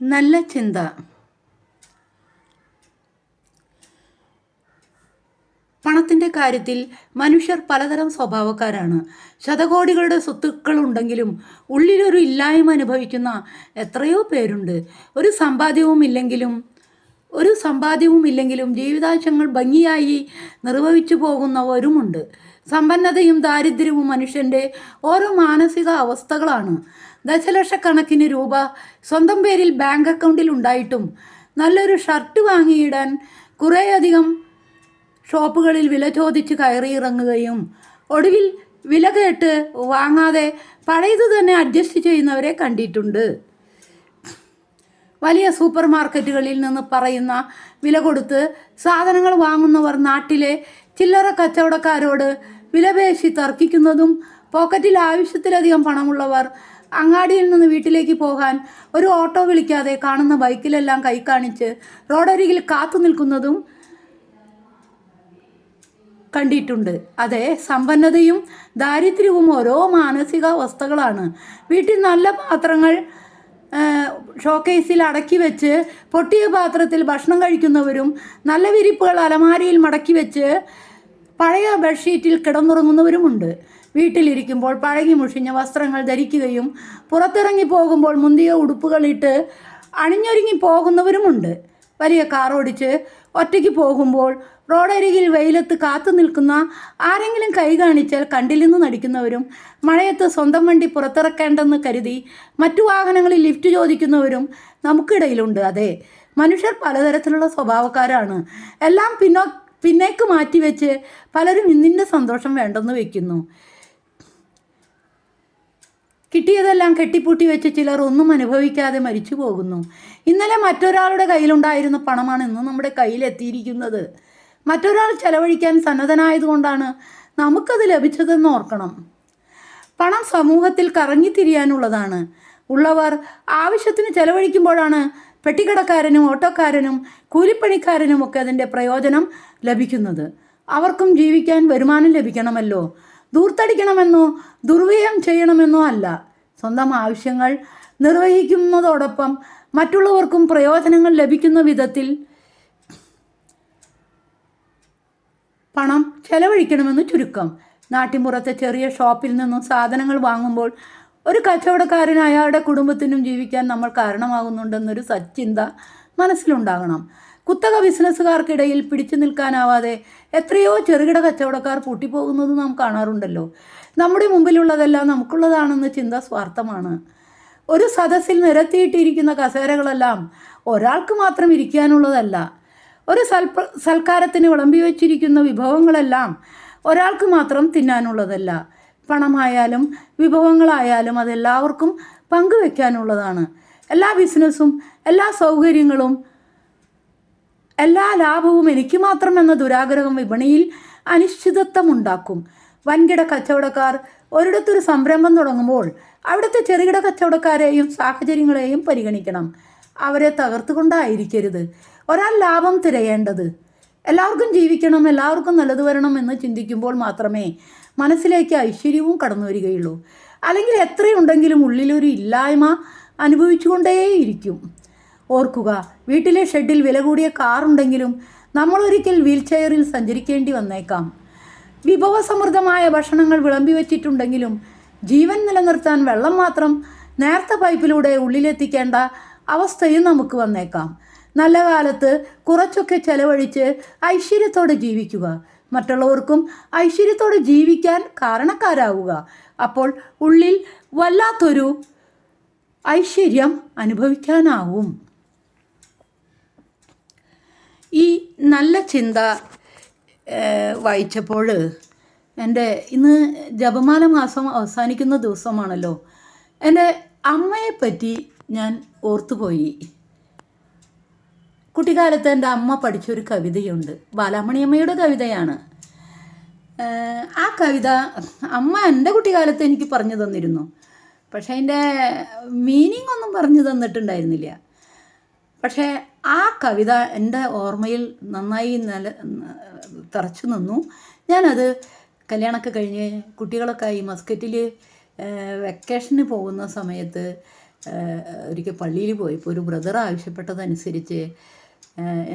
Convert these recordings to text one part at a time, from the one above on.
നല്ല ചിന്ത. പണത്തിന്റെ കാര്യത്തിൽ മനുഷ്യർ പലതരം സ്വഭാവക്കാരാണ്. ശതകോടികളുടെ സ്വത്തുക്കളുണ്ടെങ്കിലും ഉള്ളിലൊരു ഇല്ലായ്മ അനുഭവിക്കുന്ന എത്രയോ പേരുണ്ട്. ഒരു സമ്പാദ്യവും ഇല്ലെങ്കിലും ഒരു സമ്പാദ്യവും ഇല്ലെങ്കിലും ജീവിതാശങ്ങൾ ഭംഗിയായി നിർവഹിച്ചു പോകുന്നവരുമുണ്ട്. സമ്പന്നതയും ദാരിദ്ര്യവും മനുഷ്യന്റെ ഓരോ മാനസിക അവസ്ഥകളാണ്. ദശലക്ഷക്കണക്കിന് രൂപ സ്വന്തം പേരിൽ ബാങ്ക് അക്കൗണ്ടിൽ ഉണ്ടായിട്ടും നല്ലൊരു ഷർട്ട് വാങ്ങിയിടാൻ കുറേയധികം ഷോപ്പുകളിൽ വില ചോദിച്ച് കയറിയിറങ്ങുകയും ഒടുവിൽ വില കേട്ട് വാങ്ങാതെ പഴയത് തന്നെ അഡ്ജസ്റ്റ് ചെയ്യുന്നവരെ കണ്ടിട്ടുണ്ട്. വലിയ സൂപ്പർ മാർക്കറ്റുകളിൽ നിന്ന് പറയുന്ന വില കൊടുത്ത് സാധനങ്ങൾ വാങ്ങുന്നവർ നാട്ടിലെ ചില്ലറ കച്ചവടക്കാരോട് വിലപേശി തർക്കിക്കുന്നതും പോക്കറ്റിൽ ആവശ്യത്തിലധികം പണമുള്ളവർ അങ്ങാടിയിൽ നിന്ന് വീട്ടിലേക്ക് പോകാൻ ഒരു ഓട്ടോ വിളിക്കാതെ കാണുന്ന ബൈക്കിലെല്ലാം കൈ കാണിച്ച് റോഡരികിൽ കാത്തു നിൽക്കുന്നതും കണ്ടിട്ടുണ്ട്. അതെ സമ്പന്നതയും ദാരിദ്ര്യവും ഓരോ മാനസികാവസ്ഥകളാണ്. വീട്ടിൽ നല്ല പാത്രങ്ങൾ ഷോക്കേസിൽ അടക്കി വെച്ച് പൊട്ടിയ പാത്രത്തിൽ ഭക്ഷണം കഴിക്കുന്നവരും നല്ല വിരിപ്പുകൾ അലമാരിയിൽ മടക്കി വെച്ച് പഴയ ബെഡ്ഷീറ്റിൽ കിടന്നുറങ്ങുന്നവരുമുണ്ട്. വീട്ടിലിരിക്കുമ്പോൾ പഴകി മുഷിഞ്ഞ വസ്ത്രങ്ങൾ ധരിക്കുകയും പുറത്തിറങ്ങി പോകുമ്പോൾ മുന്തിയ ഉടുപ്പുകളിട്ട് അണിഞ്ഞൊരുങ്ങി പോകുന്നവരുമുണ്ട്. വലിയ കാർ ഓടിച്ച് ഒറ്റയ്ക്ക് പോകുമ്പോൾ റോഡരികിൽ വെയിലത്ത് കാത്തു നിൽക്കുന്ന ആരെങ്കിലും കൈ കാണിച്ചാൽ കണ്ടില്ലെന്ന് നടിക്കുന്നവരും മഴയത്ത് സ്വന്തം വണ്ടി പുറത്തിറക്കേണ്ടെന്ന് കരുതി മറ്റു വാഹനങ്ങളിൽ ലിഫ്റ്റ് ചോദിക്കുന്നവരും നമുക്കിടയിലുണ്ട്. അതെ മനുഷ്യർ പലതരത്തിലുള്ള സ്വഭാവക്കാരാണ്. എല്ലാം പിന്നോ പിന്നേക്ക് മാറ്റിവെച്ച് പലരും ഇന്നിന്റെ സന്തോഷം വേണ്ടെന്ന് വയ്ക്കുന്നു കിട്ടിയതെല്ലാം കെട്ടിപ്പൂട്ടി വെച്ച് ചിലർ ഒന്നും അനുഭവിക്കാതെ മരിച്ചു പോകുന്നു. ഇന്നലെ മറ്റൊരാളുടെ കയ്യിലുണ്ടായിരുന്ന പണമാണ് ഇന്ന് നമ്മുടെ കയ്യിലെത്തിയിരിക്കുന്നത്. മറ്റൊരാൾ ചെലവഴിക്കാൻ സന്നദ്ധനായതുകൊണ്ടാണ് നമുക്കത് ലഭിച്ചതെന്ന് ഓർക്കണം. പണം സമൂഹത്തിൽ കറങ്ങിത്തിരിയാനുള്ളതാണ്. ഉള്ളവർ ആവശ്യത്തിന് ചെലവഴിക്കുമ്പോഴാണ് പെട്ടിക്കടക്കാരനും ഓട്ടോക്കാരനും കൂലിപ്പണിക്കാരനും ഒക്കെ അതിന്റെ പ്രയോജനം ലഭിക്കുന്നത്. അവർക്കും ജീവിക്കാൻ വരുമാനം ലഭിക്കണമല്ലോ. ദൂർത്തടിക്കണമെന്നോ ദുർവ്യയം ചെയ്യണമെന്നോ അല്ല. സ്വന്തം ആവശ്യങ്ങൾ നിർവഹിക്കുന്നതോടൊപ്പം മറ്റുള്ളവർക്കും പ്രയോജനങ്ങൾ ലഭിക്കുന്ന വിധത്തിൽ പണം ചെലവഴിക്കണമെന്ന് ചുരുക്കം. നാട്ടിൻപുറത്തെ ചെറിയ ഷോപ്പിൽ നിന്നും സാധനങ്ങൾ വാങ്ങുമ്പോൾ ഒരു കച്ചവടക്കാരന് അയാളുടെ കുടുംബത്തിനും ജീവിക്കാൻ നമ്മൾ കാരണമാകുന്നുണ്ടെന്നൊരു സച്ചിന്ത മനസ്സിലുണ്ടാകണം. കുത്തക ബിസിനസ്സുകാർക്കിടയിൽ പിടിച്ചു നിൽക്കാനാവാതെ എത്രയോ ചെറുകിട കച്ചവടക്കാർ പൂട്ടിപ്പോകുന്നത് നാം കാണാറുണ്ടല്ലോ. നമ്മുടെ മുമ്പിലുള്ളതെല്ലാം നമുക്കുള്ളതാണെന്ന ചിന്ത സ്വാർത്ഥമാണ്. ഒരു സദസ്സിൽ നിരത്തിയിട്ടിരിക്കുന്ന കസേരകളെല്ലാം ഒരാൾക്ക് മാത്രം ഇരിക്കാനുള്ളതല്ല. ഒരു സൽപ്ര സൽക്കാരത്തിന് വിളമ്പി വച്ചിരിക്കുന്ന വിഭവങ്ങളെല്ലാം ഒരാൾക്ക് മാത്രം തിന്നാനുള്ളതല്ല. പണമായാലും വിഭവങ്ങളായാലും അതെല്ലാവർക്കും പങ്കുവെക്കാനുള്ളതാണ്. എല്ലാ ബിസിനസ്സും എല്ലാ സൗകര്യങ്ങളും എല്ലാ ലാഭവും എനിക്ക് മാത്രം എന്ന ദുരാഗ്രഹം വിപണിയിൽ അനിശ്ചിതത്വമുണ്ടാക്കും. വൻകിട കച്ചവടക്കാർ ഒരിടത്തൊരു സംരംഭം തുടങ്ങുമ്പോൾ അവിടുത്തെ ചെറുകിട കച്ചവടക്കാരെയും സാഹചര്യങ്ങളെയും പരിഗണിക്കണം. അവരെ തകർത്തുകൊണ്ടായിരിക്കരുത്. ഒരാൾ ലാഭം തിരയേണ്ടത്. എല്ലാവർക്കും ജീവിക്കണം എല്ലാവർക്കും നല്ലത് വരണം എന്ന് ചിന്തിക്കുമ്പോൾ മാത്രമേ മനസ്സിലേക്ക് ഐശ്വര്യവും കടന്നു വരികയുള്ളൂ. അല്ലെങ്കിൽ എത്രയുണ്ടെങ്കിലും ഉള്ളിലൊരു ഇല്ലായ്മ അനുഭവിച്ചുകൊണ്ടേയിരിക്കും. ഓർക്കുക വീട്ടിലെ ഷെഡിൽ വില കൂടിയ കാറുണ്ടെങ്കിലും നമ്മളൊരിക്കൽ വീൽ ചെയറിൽ സഞ്ചരിക്കേണ്ടി വന്നേക്കാം. വിഭവസമൃദ്ധമായ ഭക്ഷണങ്ങൾ വിളമ്പി വച്ചിട്ടുണ്ടെങ്കിലും ജീവൻ നിലനിർത്താൻ വെള്ളം മാത്രം നേർത്ത പൈപ്പിലൂടെ ഉള്ളിലെത്തിക്കേണ്ട അവസ്ഥയും നമുക്ക് വന്നേക്കാം. നല്ല കാലത്ത് കുറച്ചൊക്കെ ചെലവഴിച്ച് ഐശ്വര്യത്തോടെ ജീവിക്കുക. മറ്റുള്ളവർക്കും ഐശ്വര്യത്തോടെ ജീവിക്കാൻ കാരണക്കാരാവുക. അപ്പോൾ ഉള്ളിൽ വല്ലാത്തൊരു ഐശ്വര്യം അനുഭവിക്കാനാവും. ഈ നല്ല ചിന്ത വായിച്ചപ്പോൾ എന്റെ ഇന്ന് ജപമാല മാസം അവസാനിക്കുന്ന ദിവസമാണല്ലോ. എന്റെ അമ്മയെപ്പറ്റി ഞാൻ ഓർത്തുപോയി. കുട്ടിക്കാലത്ത് എന്റെ അമ്മ പഠിച്ചൊരു കവിതയുണ്ട്. ബാലാമണിയമ്മയുടെ കവിതയാണ്. ആ കവിത അമ്മ എന്റെ കുട്ടിക്കാലത്ത് എനിക്ക് പറഞ്ഞു തന്നിരുന്നു. പക്ഷേ അതിന്റെ മീനിങ് ഒന്നും പറഞ്ഞു തന്നിട്ടുണ്ടായിരുന്നില്ല. പക്ഷേ ആ കവിത എന്റെ ഓർമ്മയിൽ നന്നായി നില തറച്ചു നിന്നു. ഞാനത് കല്യാണമൊക്കെ കഴിഞ്ഞ് കുട്ടികളൊക്കെ ഈ മസ്കറ്റിൽ വെക്കേഷന് പോകുന്ന സമയത്ത് ഒരിക്കൽ പള്ളിയിൽ പോയപ്പോൾ ഒരു ബ്രദർ ആവശ്യപ്പെട്ടതനുസരിച്ച്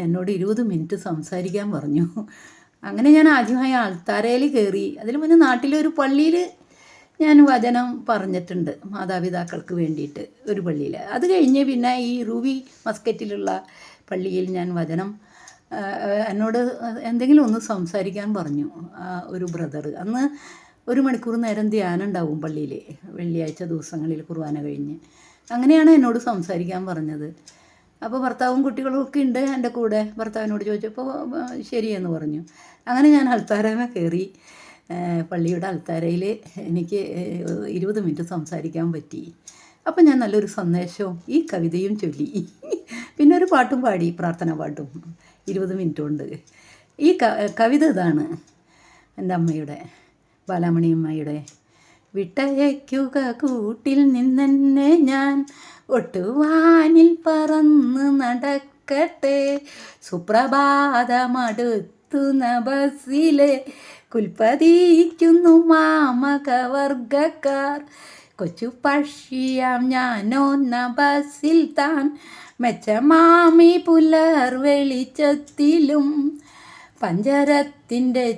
എന്നോട് ഇരുപത് മിനിറ്റ് സംസാരിക്കാൻ പറഞ്ഞു. അങ്ങനെ ഞാൻ ആദ്യമായി ആൾത്താരയിൽ കയറി അതിന് മുന്നേ നാട്ടിലെ ഒരു പള്ളിയിൽ ഞാൻ വചനം പറഞ്ഞിട്ടുണ്ട് മാതാപിതാക്കൾക്ക് വേണ്ടിയിട്ട് ഒരു പള്ളിയിൽ അത് കഴിഞ്ഞ് പിന്നെ ഈ റൂവി മസ്കറ്റിലുള്ള പള്ളിയിൽ ഞാൻ വചനം എന്നോട് എന്തെങ്കിലും ഒന്ന് സംസാരിക്കാൻ പറഞ്ഞു ഒരു ബ്രദർ അന്ന് ഒരു മണിക്കൂർ നേരം ധ്യാനം ഉണ്ടാവും പള്ളിയിൽ വെള്ളിയാഴ്ച ദിവസങ്ങളിൽ കുർബാന കഴിഞ്ഞ്. അങ്ങനെയാണ് എന്നോട് സംസാരിക്കാൻ പറഞ്ഞത്. അപ്പോൾ ഭർത്താവും കുട്ടികളും ഒക്കെ ഉണ്ട് എന്റെ കൂടെ. ഭർത്താവിനോട് ചോദിച്ചപ്പോൾ ശരിയെന്ന് പറഞ്ഞു. അങ്ങനെ ഞാൻ അൽത്താരമ കയറി. പള്ളിയുടെ അൽത്താരയിൽ എനിക്ക് ഇരുപത് മിനിറ്റ് സംസാരിക്കാൻ പറ്റി. അപ്പം ഞാൻ നല്ലൊരു സന്ദേശവും ഈ കവിതയും ചൊല്ലി. പിന്നെ ഒരു പാട്ടും പാടി പ്രാർത്ഥന പാട്ടും. ഇരുപത് മിനിറ്റ് കൊണ്ട്. ഈ കവിത ഇതാണ് എന്റെ അമ്മയുടെ ബാലാമണി അമ്മയുടെ വിട്ടയക്കുക കൂട്ടിൽ നിന്നെന്നെ ഞാൻ. ഒട്ടുവാനിൽ പറന്ന് നടക്കട്ടെ. സുപ്രഭാതമടുത്തു നബസിലെ കുൽപ്പതിക്കുന്നു മാമകവർഗക്കാർ. കൊച്ചു പക്ഷിയാം ഞാനോ നബസിൽ താൻ. മെച്ചമാമി പുലർ വെളിച്ചത്തിലും പഞ്ചരത്തിന്റെ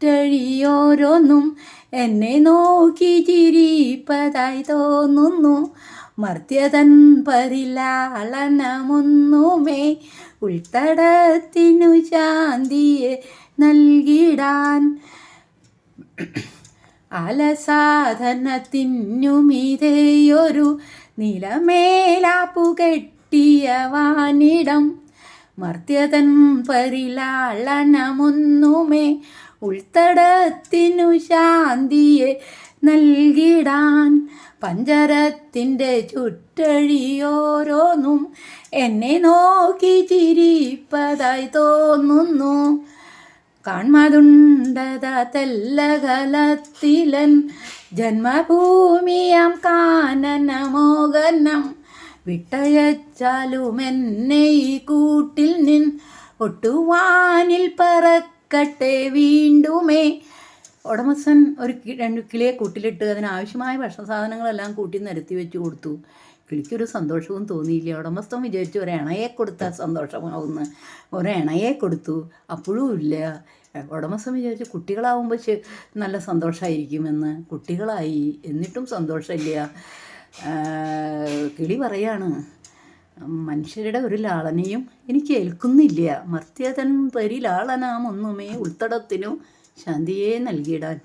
ചുറ്റഴിയോരോന്നും എന്നെ നോക്കി ചിരിപ്പതായി തോന്നുന്നു. മർത്യതൻ പരിലാളനമൊന്നുമേ ഉൾത്തടത്തിനു ശാന്തിയെ നൽകിടാൻ. അലസാധനത്തിനുമിതേയൊരു നിലമേലാപ്പു കെട്ടിയ വാനിടം മർത്യതൻ പരിലാളനമൊന്നുമേ ഉൾത്തടത്തിനു ശാന്തിയെ നൽകിടാൻ പഞ്ചരത്തിന്റെ ചുറ്റഴിയോരോന്നും എന്നെ നോക്കി ചിരിപ്പതായി തോന്നുന്നു. കാൺമതുണ്ടത തെല്ലകലത്തിലൻ ജന്മഭൂമിയാം കാനനമോകനം വിട്ടയച്ചാലും എന്നെ ഈ കൂട്ടിൽ നിൻ ഒട്ടുവാനിൽ പറക്കട്ടെ വീണ്ടുമേ. ഉടമസ്ഥൻ ഒരു രണ്ട് കിളിയെ കൂട്ടിലിട്ട് അതിനാവശ്യമായ ഭക്ഷണ സാധനങ്ങളെല്ലാം കൂട്ടി നിരത്തി വെച്ച് കൊടുത്തു. കിളിക്കൊരു സന്തോഷവും തോന്നിയില്ല. ഉടമസ്ഥൻ വിചാരിച്ചു ഒരു ഇണയെ കൊടുത്താൽ സന്തോഷമാവുന്ന. ഒരു കൊടുത്തു. അപ്പോഴും ഇല്ല. ഉടമസ്ഥൻ വിചാരിച്ചു കുട്ടികളാവുമ്പോൾ നല്ല സന്തോഷമായിരിക്കുമെന്ന് കുട്ടികളായി. എന്നിട്ടും സന്തോഷമില്ല. കിളി പറയാണ്. മനുഷ്യരുടെ ഒരു ലാളനയും എനിക്ക് ഏൽക്കുന്നില്ല. മർത്യതൻ പരിലാളനാമൊന്നുമേ ഉൾത്തടത്തിനു ശാന്തിയെ നൽകിയിടാൻ.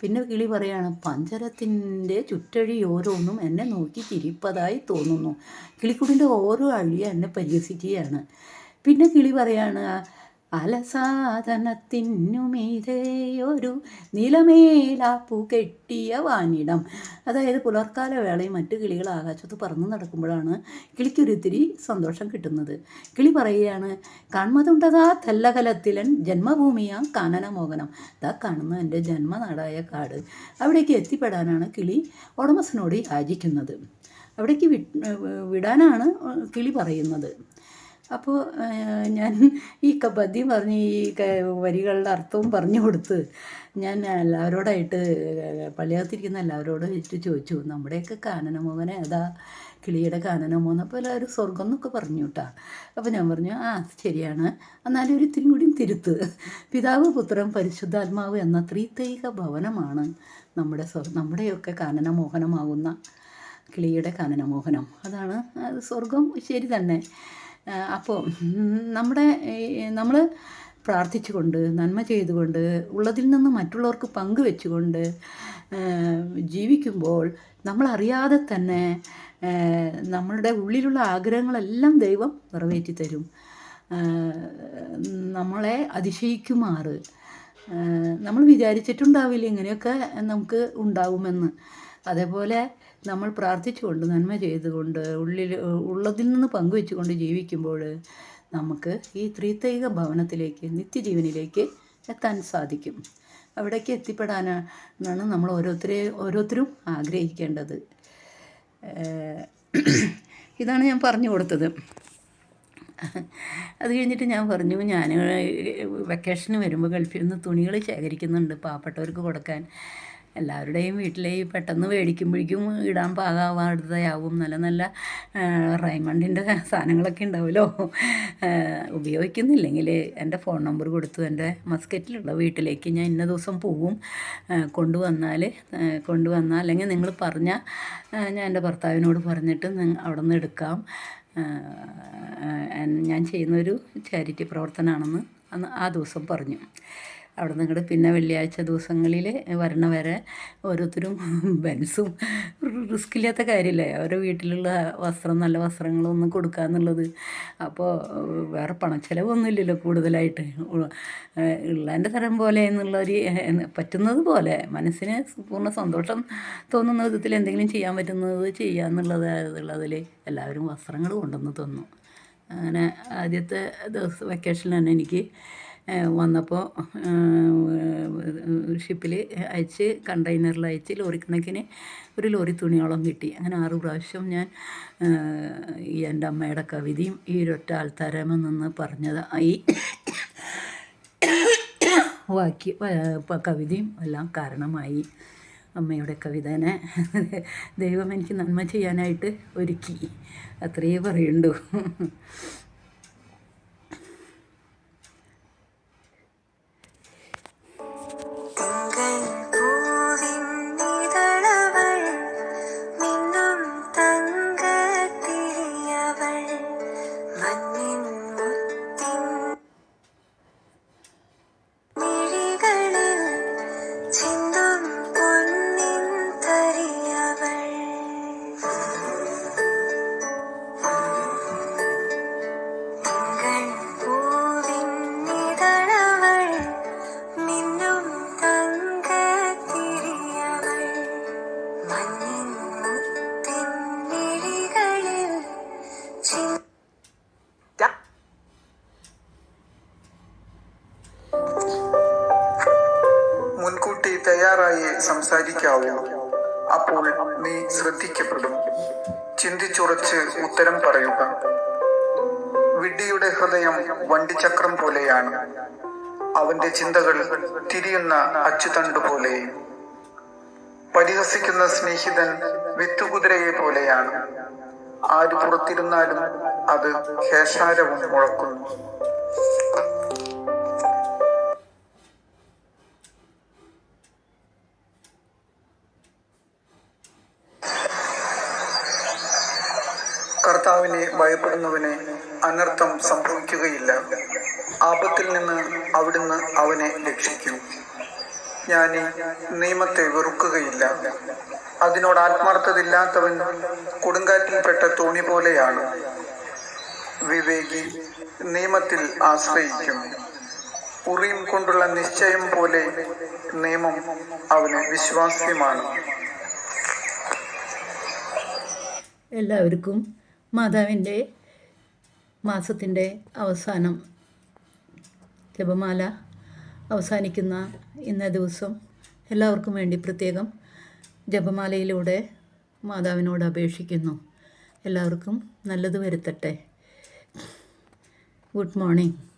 പിന്നെ കിളി പറയാണ് പഞ്ചരത്തിന്റെ ചുറ്റഴി ഓരോന്നും എന്നെ നോക്കി ചിരിപ്പതായി തോന്നുന്നു. കിളിക്കുടിന്റെ ഓരോ അഴിയും എന്നെ പരിഹസിക്കുകയാണ്. പിന്നെ കിളി പറയാണ് അലസാധനത്തിനുമീതേയൊരു നിലമേലാപ്പു കെട്ടിയ വാനിടം. അതായത് പുലർക്കാല വേളയും മറ്റു കിളികൾ ആകാശത്ത് പറന്നു നടക്കുമ്പോഴാണ് കിളിക്കൊരിത്തിരി സന്തോഷം കിട്ടുന്നത്. കിളി പറയുകയാണ് കാൺമതുണ്ടതാ തെല്ലകലത്തിലൻ ജന്മഭൂമിയാ കാനനമോകനം ഇതാ കാണുന്ന എന്റെ ജന്മനാടായ കാട്. അവിടേക്ക് എത്തിപ്പെടാനാണ് കിളി ഉടമസ്ഥനോട് യാചിക്കുന്നത്. അവിടേക്ക് വിടാനാണ് കിളി പറയുന്നത്. അപ്പോൾ ഞാൻ ഈ പദ്യം പറഞ്ഞ് ഈ വരികളുടെ അർത്ഥവും പറഞ്ഞു കൊടുത്ത് ഞാൻ എല്ലാവരോടായിട്ട് പള്ളിയകത്തിരിക്കുന്ന എല്ലാവരോടും വെച്ചിട്ട് ചോദിച്ചു നമ്മുടെയൊക്കെ കാനനമോഹന ഏതാ? കിളിയുടെ കാനനമോഹന അപ്പോൾ എല്ലാവരും സ്വർഗം എന്നൊക്കെ പറഞ്ഞു കേട്ടാ അപ്പോൾ ഞാൻ പറഞ്ഞു ആ ശരിയാണ്. എന്നാലും ഒരു ഇത്തിരി കൂടിയും തിരുത്ത്. പിതാവ് പുത്രൻ പരിശുദ്ധാത്മാവ് എന്ന ത്രീത്തൈക ഭവനമാണ് നമ്മുടെ സ്വർ നമ്മുടെയൊക്കെ കാനനമോഹനമാകുന്ന കിളിയുടെ കാനനമോഹനം. അതാണ് അത് സ്വർഗം ശരി തന്നെ. അപ്പോൾ നമ്മുടെ നമ്മൾ പ്രാർത്ഥിച്ചുകൊണ്ട് നന്മ ചെയ്തുകൊണ്ട് ഉള്ളതിൽ നിന്ന് മറ്റുള്ളവർക്ക് പങ്കുവെച്ചുകൊണ്ട് ജീവിക്കുമ്പോൾ നമ്മളറിയാതെ തന്നെ നമ്മളുടെ ഉള്ളിലുള്ള ആഗ്രഹങ്ങളെല്ലാം ദൈവം നിറവേറ്റി തരും. നമ്മളെ അതിശയിക്കുമാറ്. നമ്മൾ വിചാരിച്ചിട്ടുണ്ടാവില്ല ഇങ്ങനെയൊക്കെ നമുക്ക് ഉണ്ടാവുമെന്ന്. അതേപോലെ നമ്മൾ പ്രാർത്ഥിച്ചുകൊണ്ട് നന്മ ചെയ്തുകൊണ്ട് ഉള്ളിൽ ഉള്ളതിൽ നിന്ന് പങ്കുവെച്ചുകൊണ്ട് ജീവിക്കുമ്പോൾ നമുക്ക് ഈ ത്രിതൈക ഭവനത്തിലേക്ക് നിത്യജീവനിലേക്ക് എത്താൻ സാധിക്കും. അവിടേക്ക് എത്തിപ്പെടാനാണ് നമ്മൾ ഓരോരുത്തരെ ഓരോരുത്തരും ആഗ്രഹിക്കേണ്ടത്. ഇതാണ് ഞാൻ പറഞ്ഞു കൊടുത്തത്. അത് കഴിഞ്ഞിട്ട് ഞാൻ പറഞ്ഞു ഞാൻ വെക്കേഷന് വരുമ്പോൾ ഗൾഫിൽ നിന്ന് തുണികൾ ശേഖരിക്കുന്നുണ്ട് പാവപ്പെട്ടവർക്ക് കൊടുക്കാൻ. എല്ലാവരുടെയും വീട്ടിലെ ഈ പെട്ടെന്ന് മേടിക്കുമ്പോഴേക്കും ഇടാൻ പാകാവാടുതയാവും നല്ല നല്ല റൈമണ്ടിന്റെ സാധനങ്ങളൊക്കെ ഉണ്ടാവുമല്ലോ. ഉപയോഗിക്കുന്നില്ലെങ്കിൽ എന്റെ ഫോൺ നമ്പർ കൊടുത്തു. എന്റെ മസ്കറ്റിലുള്ള വീട്ടിലേക്ക് ഞാൻ ഇന്ന ദിവസം പോവും. കൊണ്ടുവന്നാൽ കൊണ്ടുവന്നാൽ അല്ലെങ്കിൽ നിങ്ങൾ പറഞ്ഞാൽ ഞാൻ എന്റെ ഭർത്താവിനോട് പറഞ്ഞിട്ട് അവിടെ നിന്ന് എടുക്കാം. ഞാൻ ചെയ്യുന്നൊരു ചാരിറ്റി പ്രവർത്തനമാണെന്ന് അന്ന് ആ ദിവസം പറഞ്ഞു. അവിടെ നിന്ന് പിന്നെ വെള്ളിയാഴ്ച ദിവസങ്ങളിൽ വരണ വരെ ഓരോരുത്തരും ബെൻസും റിസ്ക് ഇല്ലാത്ത കാര്യമില്ലേ അവരുടെ വീട്ടിലുള്ള വസ്ത്രം നല്ല വസ്ത്രങ്ങളൊന്നും കൊടുക്കുക എന്നുള്ളത് അപ്പോൾ വേറെ പണച്ചെലവൊന്നുമില്ലല്ലോ കൂടുതലായിട്ട്. ഉള്ളതിന്റെ തരം പോലെ എന്നുള്ളൊരു പറ്റുന്നത് പോലെ. മനസ്സിന് പൂർണ സന്തോഷം തോന്നുന്ന വിധത്തിൽ എന്തെങ്കിലും ചെയ്യാൻ പറ്റുന്നത് ചെയ്യുക എന്നുള്ളത് ഉള്ളതിൽ എല്ലാവരും വസ്ത്രങ്ങൾ കൊണ്ടുവന്ന് തന്നു. അങ്ങനെ ആദ്യത്തെ ദിവസം വെക്കേഷനിൽ തന്നെ എനിക്ക് വന്നപ്പോൾ ഷിപ്പിൽ അയച്ച് കണ്ടെയ്നറിൽ അയച്ച് ലോറി കണക്കിന് ഒരു ലോറി തുണിയോളം കിട്ടി. അങ്ങനെ ആറു പ്രാവശ്യം ഞാൻ ഈ എന്റെ അമ്മയുടെ കവിതയും ഈ ഒരൊറ്റ ആൾത്താരമ നിന്ന് പറഞ്ഞതായി. വാക്യ പ- കവിതയും എല്ലാം കാരണമായി. അമ്മയുടെ കവിതനെ ദൈവം എനിക്ക് നന്മ ചെയ്യാനായിട്ട് ഒരുക്കി. അത്രയേ പറയുള്ളൂ. സംസാരിക്കാവൂ അപ്പോൾ നീ ശ്രദ്ധിക്കപ്പെടും. ചിന്തിച്ചുറച്ച് ഉത്തരം പറയുക. വിഡ്ഢിയുടെ ഹൃദയം വണ്ടിചക്രം പോലെയാണ്. അവന്റെ ചിന്തകൾ തിരിയുന്ന അച്ചുതണ്ട് പോലെ. പരിഹസിക്കുന്ന സ്നേഹിതൻ വിത്തുകുതിരയെ പോലെയാണ്. ആര് പുറത്തിരുന്നാലും അത് ഹേഷാരവും മുഴക്കുന്നു. ഭയപ്പെടുന്നവന് അനർത്ഥം സംഭവിക്കുകയില്ല. ആപത്തിൽ നിന്ന് അവിടുന്ന് അവനെ രക്ഷിക്കും. ഞാൻ നിയമത്തെ വെറുക്കുകയില്ല. അതിനോട് ആത്മാർത്ഥതയില്ലാത്തവൻ കൊടുങ്കാറ്റിൽപ്പെട്ട തോണി പോലെയാണ്. വിവേകി നിയമത്തിൽ ആശ്രയിക്കും. ഉറിയും കൊണ്ടുള്ള നിശ്ചയം പോലെ നിയമം അവന് വിശ്വാസ്യമാണ്. എല്ലാവർക്കും മാതാവിന്റെ മാസത്തിന്റെ അവസാനം ജപമാല അവസാനിക്കുന്ന ഇന്ന ദിവസം എല്ലാവർക്കും വേണ്ടി പ്രത്യേകം ജപമാലയിലൂടെ മാതാവിനോട് അപേക്ഷിക്കുന്നു. എല്ലാവർക്കും നല്ലത് വരുത്തട്ടെ. Good morning.